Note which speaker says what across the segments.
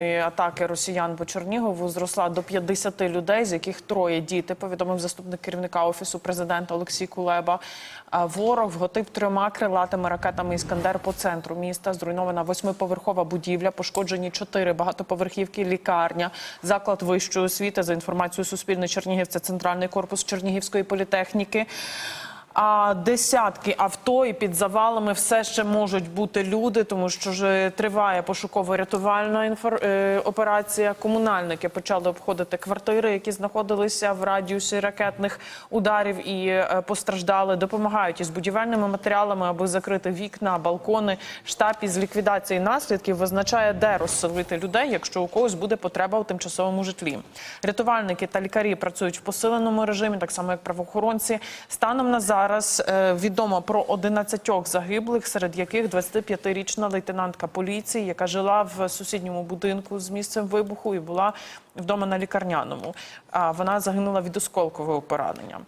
Speaker 1: Атаки росіян по Чернігову зросла до 50 людей, з яких троє діти. Повідомив заступник керівника офісу президента Олексій Кулеба. Ворог вготив трьома крилатими ракетами Іскандер по центру міста. Зруйнована восьмиповерхова будівля, пошкоджені чотири багатоповерхівки, лікарня, заклад вищої освіти. За інформацією Суспільне Чернігів, це центральний корпус Чернігівської політехніки. А десятки авто і під завалами все ще можуть бути люди, тому що ж триває пошуково-рятувальна інфор... е, операція. Комунальники почали обходити квартири, які знаходилися в радіусі ракетних ударів і е, постраждали. Допомагають із будівельними матеріалами, аби закрити вікна, балкони. Штаб із ліквідації наслідків визначає, де розселити людей, якщо у когось буде потреба у тимчасовому житлі. Рятувальники та лікарі працюють в посиленому режимі, так само як правоохоронці. Станом на зараз е, відомо про 11 загиблих, серед яких 25-річна лейтенантка поліції, яка жила в сусідньому будинку з місцем вибуху і була вдома на лікарняному. А вона загинула від осколкового поранення.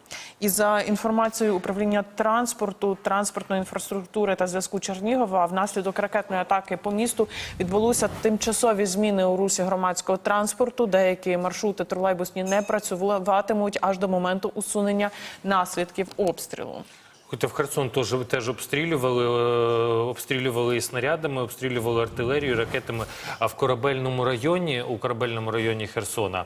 Speaker 1: І за інформацією управління транспорту, транспортної інфраструктури та зв'язку Чернігова, внаслідок ракетної атаки по місту відбулося тимчасові зміни у русі громадського транспорту. Деякі маршрути тролейбусні не працюватимуть аж до моменту усунення наслідків обстрілу.
Speaker 2: Хоча в Херсон теж, теж обстрілювали, е, обстрілювали і снарядами, обстрілювали артилерією, ракетами. А в корабельному районі, у корабельному районі Херсона,